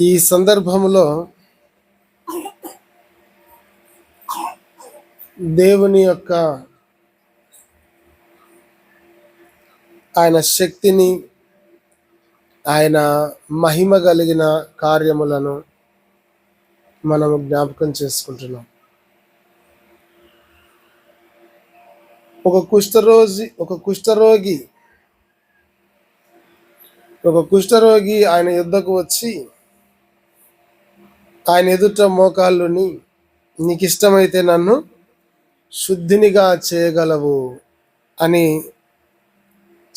ఈ సందర్భంలో దేవుని యొక్క ఆయన శక్తిని ఆయన మహిమ కలిగిన కార్యములను మనము జ్ఞాపకం చేసుకుంటున్నాం. ఒక కుష్ఠరోగి ఒక కుష్ఠరోగి ఒక కుష్ఠరోగి ఆయన యుద్ధకు వచ్చి ఆయన ఎదుట మోకాళ్ళుని నీకు ఇష్టమైతే నన్ను శుద్ధినిగా చేయగలవు అని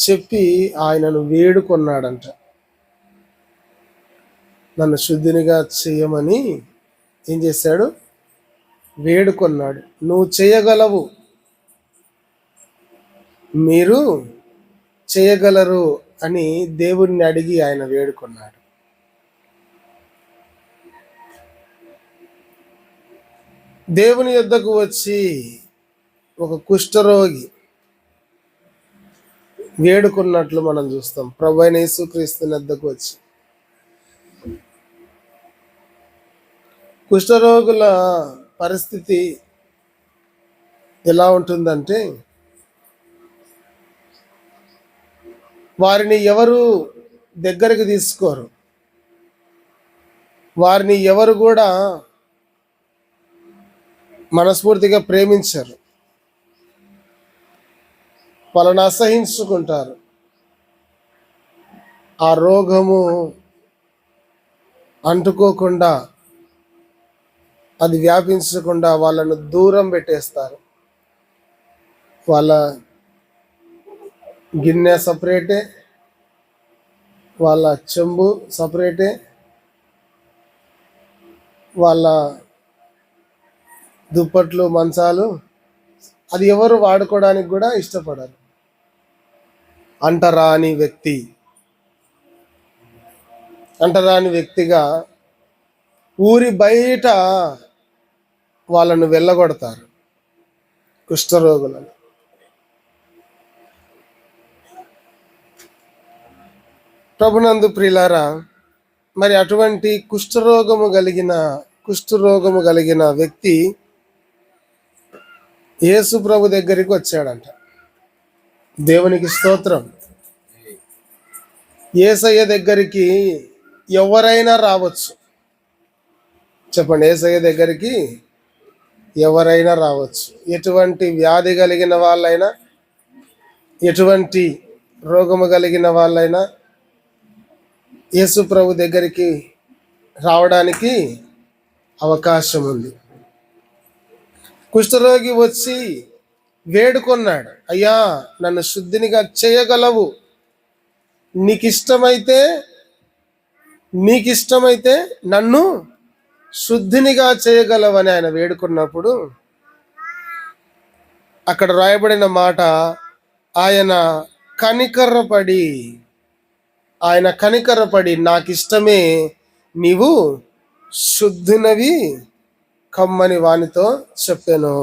చెప్పి ఆయనను వేడుకొన్నాడంట. నన్ను శుద్ధినిగా చేయమని ఏం చేశాడు? వేడుకొన్నాడు. నువ్వు చేయగలవు. మీరు చేయగలరు అని దేవుణ్ణి అడిగి ఆయన వేడుకొన్నాడు. దేవుని యొద్దకు వచ్చి ఒక కుష్ఠరోగి వేడుకున్నట్లు మనం చూస్తాం. ప్రభు అయిన యేసుక్రీస్తుని వద్దకు వచ్చి. కుష్ఠరోగుల పరిస్థితి ఎలా ఉంటుందంటే వారిని ఎవరు దగ్గరికి తీసుకోరు. వారిని ఎవరు కూడా మనస్ఫూర్తిగా ప్రేమించరు. వాళ్ళని అసహించుకుంటారు. ఆ రోగము అంటుకోకుండా అది వ్యాపించకుండా వాళ్ళను దూరం పెట్టేస్తారు. వాళ్ళ గిన్నె సపరేటే వాళ్ళ చెంబు సపరేటే వాళ్ళ దుప్పట్లు మంచాలు అది ఎవరు వాడుకోవడానికి కూడా ఇష్టపడరు. అంటరాని వ్యక్తి. అంటరాని వ్యక్తిగా ఊరి బయట వాళ్ళను వెళ్ళగొడతారు కుష్ఠరోగులను. ప్రభునందు ప్రిలారా మరి అటువంటి కుష్ఠరోగము కలిగిన కుష్ఠరోగము కలిగిన వ్యక్తి యేసు ప్రభు దగ్గరికి వచ్చాడంట. దేవునికి స్తోత్రం. ఏసయ్య దగ్గరికి ఎవరైనా రావచ్చు. చెప్పండి ఏసయ్య దగ్గరికి ఎవరైనా రావచ్చు. ఎటువంటి వ్యాధి కలిగిన వాళ్ళైనా ఎటువంటి రోగము కలిగిన వాళ్ళైనా యేసు ప్రభు దగ్గరికి రావడానికి అవకాశం ఉంది కుష్ఠరోగి వచ్చి వేడుకొన్నాడు అయ్యా నన్ను శుద్ధినిగా చేయగలవు. నీకు ఇష్టమైతే నీకు ఇష్టమైతే నన్ను శుద్ధినిగా చేయగలవని ఆయన వేడుకున్నప్పుడు అక్కడ రాయబడిన మాట ఆయన కనికర్రపడి ఆయన కనికరపడి నాకు ఇష్టమే నీవు శుద్ధినవి కమ్మని వానితో చెప్పాను.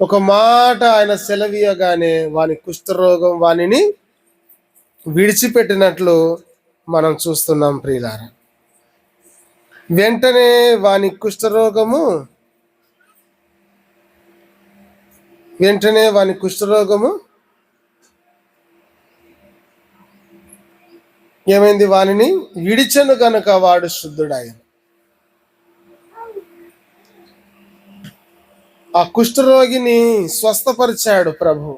ఒక మాట ఆయన సెలవీయగానే వాని కుష్ఠరోగం వానిని విడిచిపెట్టినట్లు మనం చూస్తున్నాం ప్రియులార. వెంటనే వాని కుష్ఠరోగము వెంటనే వాని కుష్ఠరోగము ఏమైంది? వానిని విడిచెను గనుక వాడు శుద్ధుడాయను ఆ కుష్ఠరోగిని స్వస్థపరిచాడు ప్రభు.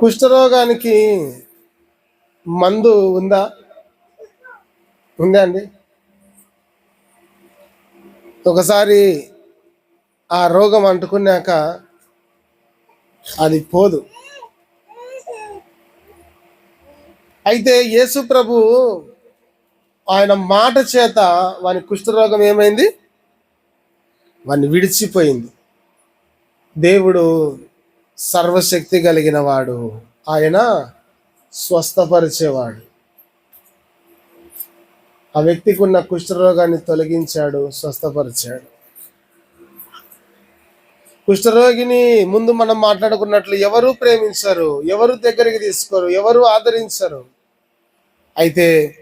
కుష్ఠరోగానికి మందు ఉందా? ఉందా అండి? ఒకసారి ఆ రోగం అంటుకున్నాక అది పోదు. అయితే యేసు ప్రభు ఆయన మాట చేత వాని కుష్ఠరోగం ఏమైంది? వాడిని విడిచిపోయింది. దేవుడు సర్వశక్తి కలిగిన వాడు. ఆయన స్వస్థపరిచేవాడు. ఆ వ్యక్తికి ఉన్న కుష్ఠరోగాన్ని తొలగించాడు స్వస్థపరిచాడు. కుష్ఠరోగిని ముందు మనం మాట్లాడుకున్నట్లు ఎవరు ప్రేమించరు ఎవరు దగ్గరికి తీసుకోరు ఎవరు ఆదరించరు. అయితే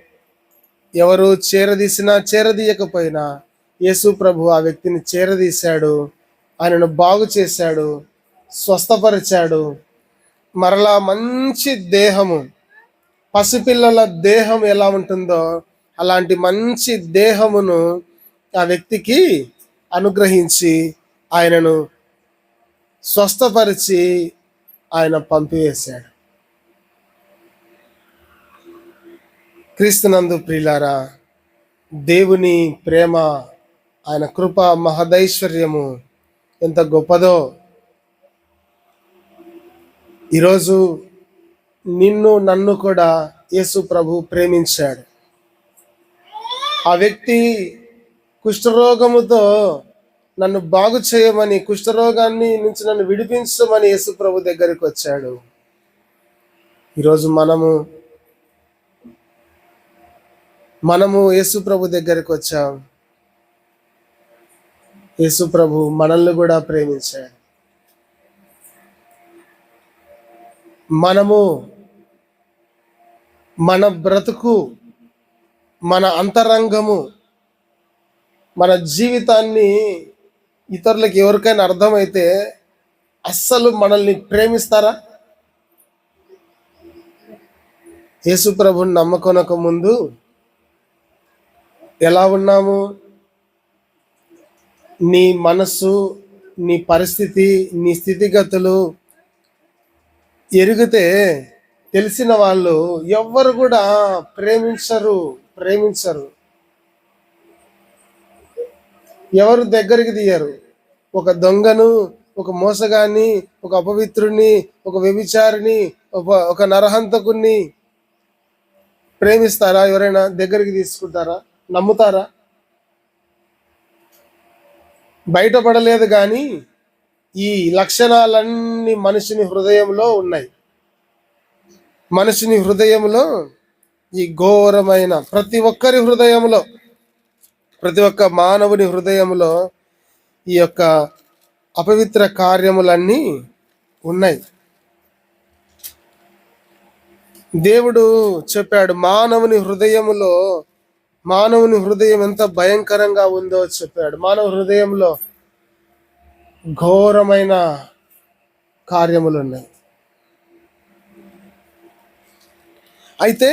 ఎవరు చేరదీసినా చేరదీయకపోయినా యేసు ప్రభు ఆ వ్యక్తిని చేరదీశాడు. ఆయనను బాగు చేశాడు. స్వస్థపరిచాడు. మరలా మంచి దేహము పసిపిల్లల దేహం ఎలా ఉంటుందో అలాంటి మంచి దేహమును ఆ వ్యక్తికి అనుగ్రహించి ఆయనను స్వస్థపరిచి ఆయన పంపివేశాడు. క్రీస్తునందు ప్రియులారా దేవుని ప్రేమ ఆయన కృప మహదైశ్వర్యము ఎంత గొప్పదో. ఈరోజు నిన్ను నన్ను కూడా యేసు ప్రభు ప్రేమించాడు. ఆ వ్యక్తి కుష్ఠరోగముతో నన్ను బాగు చేయమని కుష్ఠరోగాన్ని నుంచి నన్ను విడిపించమని యేసు ప్రభు దగ్గరికి వచ్చాడు. ఈరోజు మనము మనము యేసు ప్రభు దగ్గరికి వచ్చాం. యేసు ప్రభు మనల్ని కూడా ప్రేమించాడు. మనము మన బ్రతుకు మన అంతరంగము మన జీవితాన్ని ఇతరులకు ఎవరికైనా అర్థమైతే అస్సలు మనల్ని ప్రేమిస్తారా? యేసు ప్రభుని నమ్మకొనక ముందు ఎలా ఉన్నాము? నీ మనస్సు నీ పరిస్థితి నీ స్థితిగతులు ఎరిగితే తెలిసిన వాళ్ళు ఎవ్వరు కూడా ప్రేమించరు ప్రేమించరు. ఎవరు దగ్గరికి తీయరు. ఒక దొంగను ఒక మోసగాన్ని ఒక అపవిత్రుని ఒక వ్యభిచారిని ఒక ఒక నరహంతకుని ప్రేమిస్తారా? ఎవరైనా దగ్గరికి తీసుకుంటారా? నమ్ముతారా? బయటపడలేదు కానీ ఈ లక్షణాలన్నీ మనిషిని హృదయంలో ఉన్నాయి. మనిషిని హృదయంలో ఈ ఘోరమైన ప్రతి ఒక్కరి హృదయంలో ప్రతి ఒక్క మానవుని హృదయంలో ఈ యొక్క అపవిత్ర కార్యములన్నీ ఉన్నాయి. దేవుడు చెప్పాడు మానవుని హృదయములో మానవుని హృదయం ఎంత భయంకరంగా ఉందో చెప్పాడు. మానవ హృదయంలో ఘోరమైన కార్యములు ఉన్నాయి. అయితే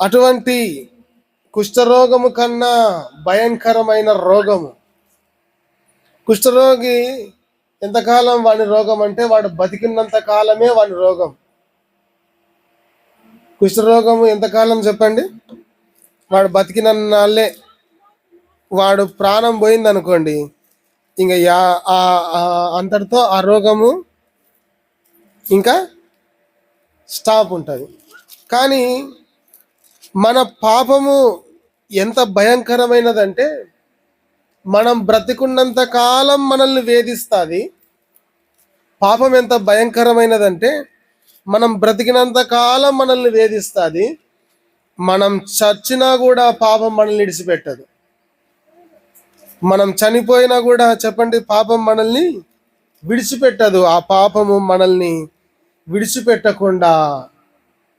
అటువంటి కుష్ఠరోగము కన్నా భయంకరమైన రోగము కుష్ఠరోగి ఎంతకాలం వాడి రోగం అంటే వాడు బతికినంత కాలమే వాడి రోగం. కుష్ఠరోగము ఎంతకాలం చెప్పండి? వాడు బతికిన నాళ్ళే వాడు ప్రాణం పోయింది అనుకోండి ఇంకా యా అంతటితో ఆ రోగము ఇంకా స్టాప్ ఉంటుంది. కానీ మన పాపము ఎంత భయంకరమైనదంటే మనం బ్రతికున్నంత కాలం మనల్ని వేధిస్తుంది. పాపం ఎంత భయంకరమైనదంటే మనం బ్రతికినంత కాలం మనల్ని వేధిస్తుంది. మనం చచ్చినా కూడా పాపం మనల్ని విడిచిపెట్టదు. మనం చనిపోయినా కూడా చెప్పండి పాపం మనల్ని విడిచిపెట్టదు. ఆ పాపము మనల్ని విడిచిపెట్టకుండా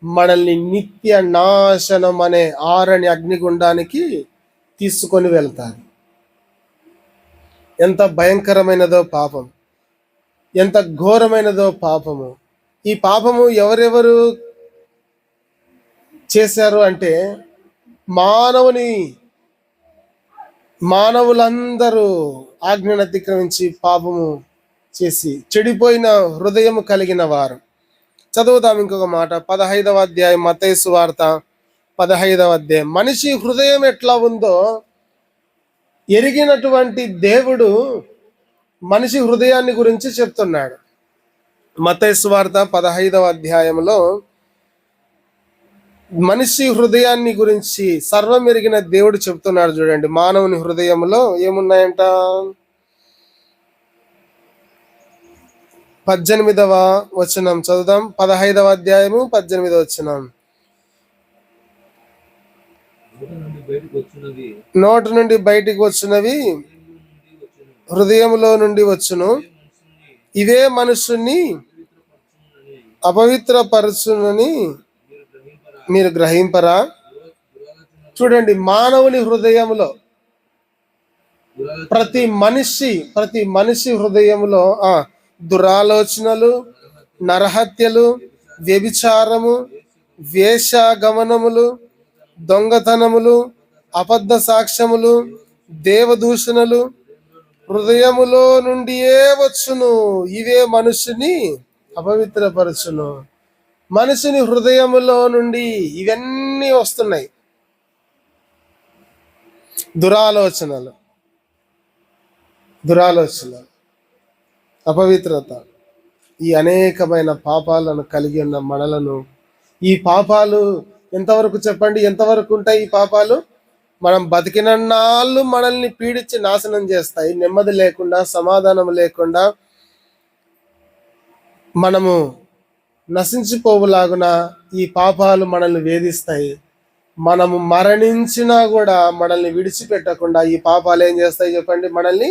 మనల్ని నిత్య నాశనం అనే ఆరని అగ్నిగుండానికి తీసుకొని వెళ్తారు. ఎంత భయంకరమైనదో పాపం. ఎంత ఘోరమైనదో పాపము. ఈ పాపము ఎవరెవరు చేశారు అంటే మానవుని మానవులందరూ ఆజ్ఞను అతిక్రమించి పాపము చేసి చెడిపోయిన హృదయము కలిగిన వారు. చదువుతాం ఇంకొక మాట. పదహైదవ అధ్యాయం మతేసు వార్త పదహైదవ అధ్యాయం. మనిషి హృదయం ఎట్లా ఉందో ఎరిగినటువంటి దేవుడు మనిషి హృదయాన్ని గురించి చెప్తున్నాడు. మతేసు వార్త పదహైదవ అధ్యాయంలో మనిషి హృదయాన్ని గురించి సర్వం ఎరిగిన దేవుడు చెప్తున్నాడు చూడండి. మానవుని హృదయంలో ఏమున్నాయంట? పద్దెనిమిదవ వచనం చదువుదాం. పదహైదవ అధ్యాయము పద్దెనిమిదవ వచనం. నోటి నుండి బయటికి వచ్చినవి హృదయంలో నుండి నుండి వచ్చును. ఇవే మనుషుని అపవిత్రపరచునని మీరు గ్రహింపరా? చూడండి మానవుని హృదయములో ప్రతి మనిషి ప్రతి మనిషి హృదయములో ఆ దురాలోచనలు నరహత్యలు వ్యభిచారము వేషాగమనములు దొంగతనములు అబద్ధ సాక్ష్యములు దేవదూషణలు హృదయములో నుండియే వచ్చును. ఇవే మనుషుని అపవిత్రపరచును. మనిషిని హృదయములో నుండి ఇవన్నీ వస్తున్నాయి. దురాలోచనలు. దురాలోచనలు. అపవిత్రత. ఈ అనేకమైన పాపాలను కలిగి ఉన్న మనలను ఈ పాపాలు ఎంతవరకు చెప్పండి? ఎంతవరకు ఉంటాయి ఈ పాపాలు? మనం బతికినన్నాళ్ళు మనల్ని పీడించి నాశనం చేస్తాయి. నెమ్మది లేకుండా సమాధానం లేకుండా మనము నశించిపోవులాగున ఈ పాపాలు మనల్ని వేధిస్తాయి. మనము మరణించినా కూడా మనల్ని విడిచిపెట్టకుండా ఈ పాపాలు ఏం చేస్తాయి చెప్పండి? మనల్ని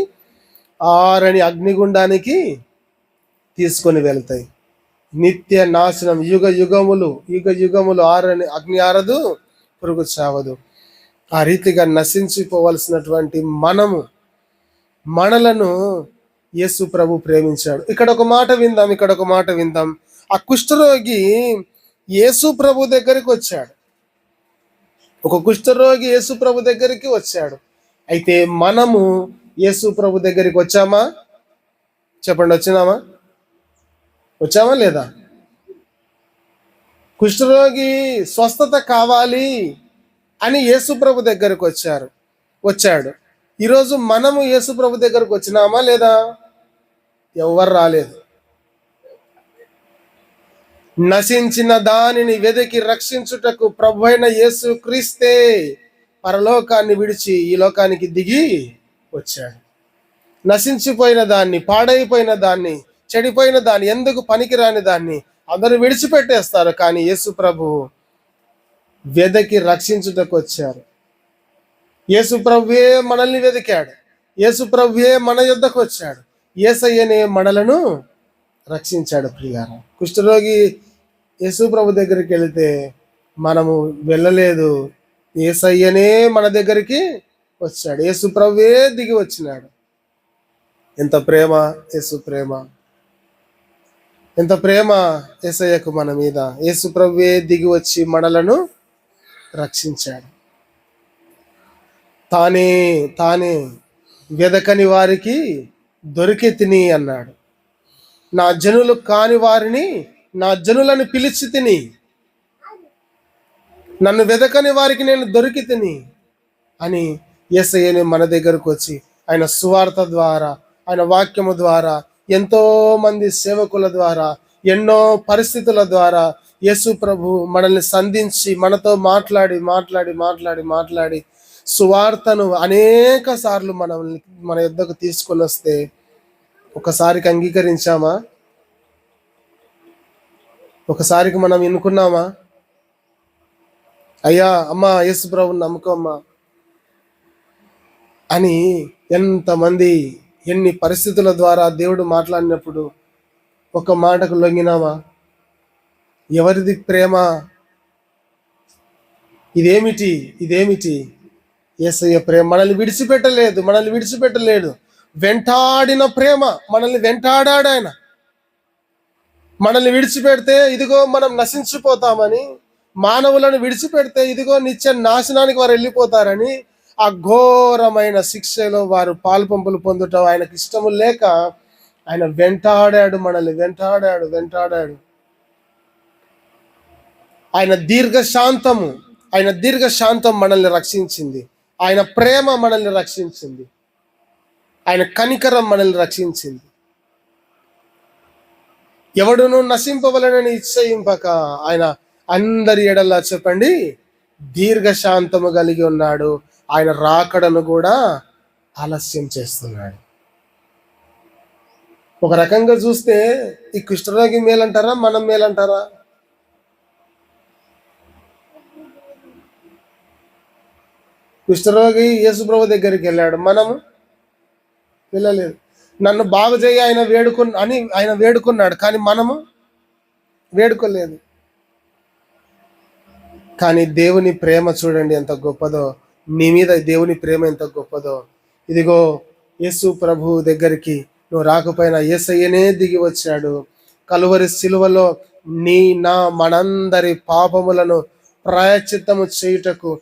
ఆరని అగ్నిగుండానికి తీసుకొని వెళ్తాయి. నిత్య నాశనం యుగ యుగములు యుగ యుగములు ఆరని అగ్ని ఆరదు పురుగు చావదు. ఆ రీతిగా నశించిపోవలసినటువంటి మనము మనలను యేసు ప్రభు ప్రేమించాడు. ఇక్కడ ఒక మాట విందాం ఇక్కడ ఒక మాట విందాం. ఆ కుష్ఠరోగి యేసు ప్రభు దగ్గరికి వచ్చాడు. ఒక కుష్ఠరోగి యేసు ప్రభు దగ్గరికి వచ్చాడు. అయితే మనము యేసు ప్రభు దగ్గరికి వచ్చామా? చెప్పండి వచ్చినామా? వచ్చామా లేదా? కుష్ఠరోగి స్వస్థత కావాలి అని యేసు ప్రభు దగ్గరకు వచ్చారు. వచ్చాడు. ఈరోజు మనము యేసు ప్రభు దగ్గరకు వచ్చినామా లేదా? ఎవరు రాలేదు. నశించిన దానిని వెదకి రక్షించుటకు ప్రభు అయిన యేసు క్రీస్తే పరలోకాన్ని విడిచి ఈ లోకానికి దిగి వచ్చాడు. నశించిపోయిన దాన్ని పాడైపోయిన దాన్ని చెడిపోయిన దాన్ని ఎందుకు పనికిరాని దాన్ని అందరూ విడిచిపెట్టేస్తారు. కానీ యేసు ప్రభు వెదకి రక్షించుటకు వచ్చారు. యేసు ప్రభువే మనల్ని వెదికాడు. యేసు ప్రభువే మన యుద్ధకు వచ్చాడు. ఏసయ్యనే మనలను రక్షించాడు ప్రియారా. కుష్ఠరోగి ప్రభు దగ్గరికి వెళితే మనము వెళ్ళలేదు. ఏసయ్యనే మన దగ్గరికి వచ్చాడు. యేసుప్రభువే దిగి వచ్చినాడు. ఎంత ప్రేమ యేసు ప్రేమ. ఎంత ప్రేమ ఏసయ్యకు మన మీద. యేసుప్రభువే దిగి వచ్చి మనలను రక్షించాడు. తానే తానే వెదకని వారికి దొరికి తిని అన్నాడు. నా జనులు కాని వారిని నా జనులను పిలిచి తిని నన్ను వెదకని వారికి నేను దొరికి తిని అని ఎస్ఐని మన దగ్గరకు వచ్చి ఆయన సువార్త ద్వారా ఆయన వాక్యము ద్వారా ఎంతో మంది సేవకుల ద్వారా ఎన్నో పరిస్థితుల ద్వారా యేసు ప్రభు మనల్ని సంధించి మనతో మాట్లాడి మాట్లాడి మాట్లాడి మాట్లాడి సువార్తను అనేక సార్లు మనల్ని మన యుద్ధకు తీసుకొని వస్తే ఒకసారికి అంగీకరించామా? ఒకసారికి మనం ఎన్నుకున్నామా అయ్యా అమ్మా యేసు ప్రభుని నమ్ముకోమ్మా అని ఎంతమంది ఎన్ని పరిస్థితుల ద్వారా దేవుడు మాట్లాడినప్పుడు ఒక మాటకు లొంగినామా? ఎవరిది ప్రేమ? ఇదేమిటి? ఇదేమిటి? ఏసయ్య ప్రేమ మనల్ని విడిచిపెట్టలేదు మనల్ని విడిచిపెట్టలేదు. వెంటాడిన ప్రేమ మనల్ని వెంటాడాడు ఆయన. మనల్ని విడిచిపెడితే ఇదిగో మనం నశించిపోతామని మానవులను విడిచిపెడితే ఇదిగో నిత్య నాశనానికి వారు వెళ్ళిపోతారని ఆ ఘోరమైన శిక్షలో వారు పాల్పంపులు పొందటం ఆయనకి ఇష్టము లేక ఆయన వెంటాడాడు మనల్ని వెంటాడాడు వెంటాడాడు. ఆయన దీర్ఘశాంతము ఆయన దీర్ఘశాంతం మనల్ని రక్షించింది. ఆయన ప్రేమ మనల్ని రక్షించింది. ఆయన కనికరం మనల్ని రక్షించింది. ఎవడును నశింపవలనని నిశ్చయింపక ఆయన అందరి ఎడలా చెప్పండి. దీర్ఘశాంతము కలిగి ఉన్నాడు. ఆయన రాకడను కూడా ఆలస్యం చేస్తున్నాడు. ఒక రకంగా చూస్తే ఈ కుష్ఠరోగి మేలంటారా మనం మేలంటారా? కుష్ఠరోగి యేసుప్రభు దగ్గరికి వెళ్ళాడు. మనము వెళ్ళలేదు. నన్ను బాగు చేయి ఆయన వేడుకున్న అని ఆయన వేడుకున్నాడు. కానీ మనము వేడుకోలేదు. కానీ దేవుని ప్రేమ చూడండి ఎంత గొప్పదో. నీ మీద దేవుని ప్రేమ ఎంత గొప్పదో. ఇదిగో యేసు ప్రభు దగ్గరికి నువ్వు రాకపోయినా ఏసయ్యనే దిగి వచ్చాడు. కలువరి సిలువలో నీ నా మనందరి పాపములను ప్రాయచిత్తము చేయుటకు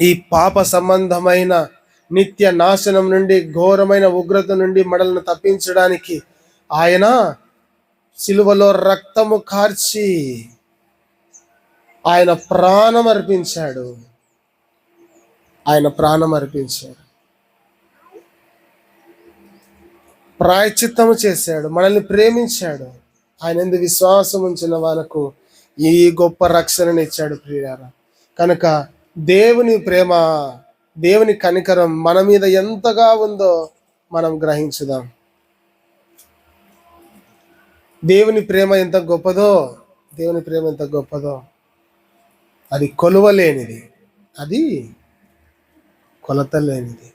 ఈ పాప సంబంధమైన నిత్య నాశనం నుండి ఘోరమైన ఉగ్రత నుండి మనల్ని తప్పించడానికి ఆయన సిలువలో రక్తము కార్చి ఆయన ప్రాణం అర్పించాడు. ఆయన ప్రాణం అర్పించాడు. ప్రాయచిత్తము చేశాడు. మనల్ని ప్రేమించాడు. ఆయన ఎందు విశ్వాసం ఉంచిన వాళ్ళకు ఈ గొప్ప రక్షణని ఇచ్చాడు ప్రియారా కనుక దేవుని ప్రేమ దేవుని కనికరం మన మీద ఎంతగా ఉందో మనం గ్రహించుదాం. దేవుని ప్రేమ ఎంత గొప్పదో దేవుని ప్రేమ ఎంత గొప్పదో అది కొలువలేనిది. అది కొలత లేనిది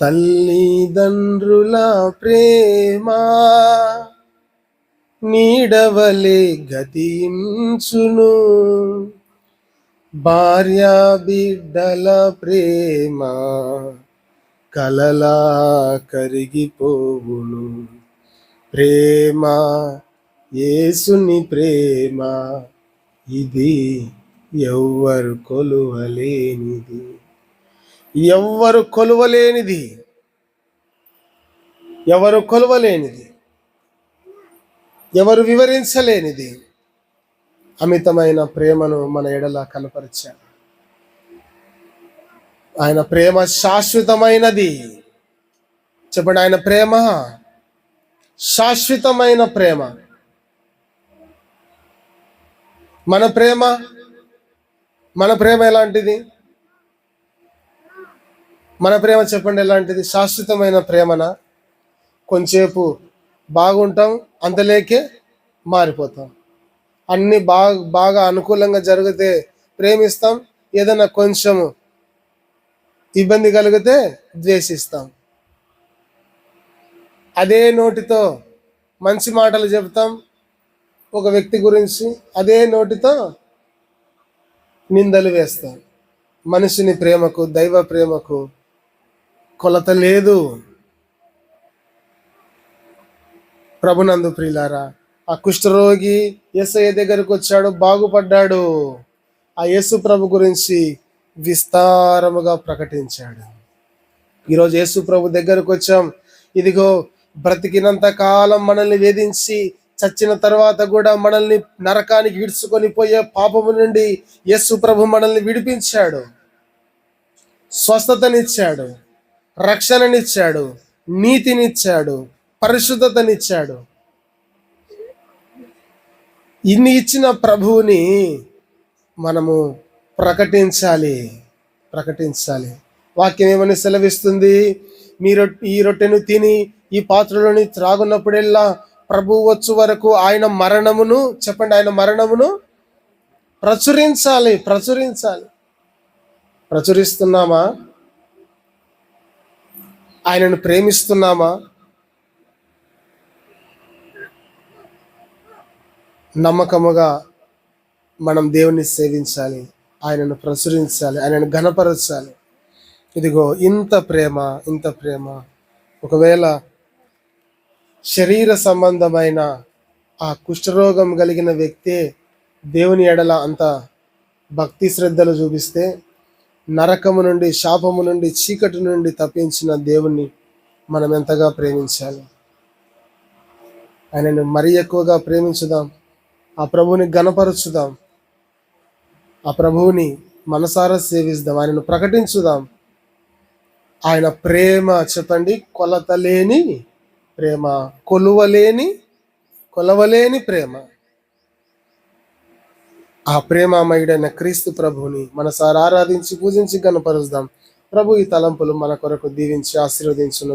తల్లిదండ్రుల ప్రేమ నీడవలే గతించును. భార్య బిడ్డల ప్రేమ కలలా కరిగిపోవును. ప్రేమ యేసుని ప్రేమ ఇది ఎవ్వరు కొలువలేనిది. ఎవ్వరు కొలువలేనిది. ఎవరు కొలువలేనిది. ఎవరు వివరించలేనిది. అమితమైన ప్రేమను మన ఎడల కనపరిచాడు. ఆయన ప్రేమ శాశ్వతమైనది. చెప్పండి ఆయన ప్రేమ శాశ్వతమైన ప్రేమ. మన ప్రేమ మన ప్రేమ ఎలాంటిది? మన ప్రేమ చెప్పండి ఎలాంటిది? శాశ్వతమైన ప్రేమన? కొంచెంసేపు బాగుంటాం అంతలేకే మారిపోతాం. అన్ని బాగా బాగా అనుకూలంగా జరిగితే ప్రేమిస్తాం. ఏదైనా కొంచెము ఇబ్బంది కలిగితే ద్వేషిస్తాం. అదే నోటితో మంచి మాటలు చెబుతాం. ఒక వ్యక్తి గురించి అదే నోటితో నిందలు వేస్తాం. మనిషిని ప్రేమకు దైవ ప్రేమకు కొలత లేదు. ప్రభునందు ప్రియులారా ఆ కుష్ఠరోగి యేసయ్య దగ్గరకు వచ్చాడు బాగుపడ్డాడు. ఆ యేసు ప్రభు గురించి విస్తారముగా ప్రకటించాడు. ఈరోజు యేసు ప్రభు దగ్గరకు వచ్చాం. ఇదిగో బ్రతికినంత కాలం మనల్ని వేధించి చచ్చిన తర్వాత కూడా మనల్ని నరకానికి విడుచుకొని పోయే పాపము నుండి యేసు ప్రభు మనల్ని విడిపించాడు. స్వస్థతనిచ్చాడు రక్షణనిచ్చాడు నీతినిచ్చాడు పరిశుద్ధతనిచ్చాడు. ఇన్ని ఇచ్చిన ప్రభువుని మనము ప్రకటించాలి ప్రకటించాలి. వాక్యం ఏమని సెలవిస్తుంది? మీ ఈ రొట్టెను తిని ఈ పాత్రలోని త్రాగున్నప్పుడెల్లా ప్రభు వచ్చు వరకు ఆయన మరణమును చెప్పండి ఆయన మరణమును ప్రచురించాలి ప్రచురించాలి. ప్రచురిస్తున్నామా? ఆయనను ప్రేమిస్తున్నామా? నమ్మకముగా మనం దేవుని సేవించాలి ఆయనను ప్రచురించాలి ఆయనను ఘనపరచాలి. ఇదిగో ఇంత ప్రేమ ఇంత ప్రేమ. ఒకవేళ శరీర సంబంధమైన ఆ కుష్ఠరోగం కలిగిన వ్యక్తే దేవుని ఎడల అంత భక్తి శ్రద్ధలు చూపిస్తే నరకము నుండి శాపము నుండి చీకటి నుండి తప్పించిన దేవుణ్ణి మనం ఎంతగా ప్రేమించాలి. ఆయనను మరీ ఎక్కువగా ప్రేమించుదాం. ఆ ప్రభువుని గణపరచుదాం ఆ ప్రభువుని మనసారా సేవిస్తాం. ఆయనను ప్రకటించుదాం. ఆయన ప్రేమ చెప్పండి. కొలత లేని ప్రేమ కొలువలేని కొలవలేని ప్రేమ. ఆ ప్రేమమయుడైన క్రీస్తు ప్రభువుని మనసారా ఆరాధించి పూజించి గణపరుస్తాం ప్రభు ఈ తలంపులు మన కొరకు దీవించి ఆశీర్వదించును.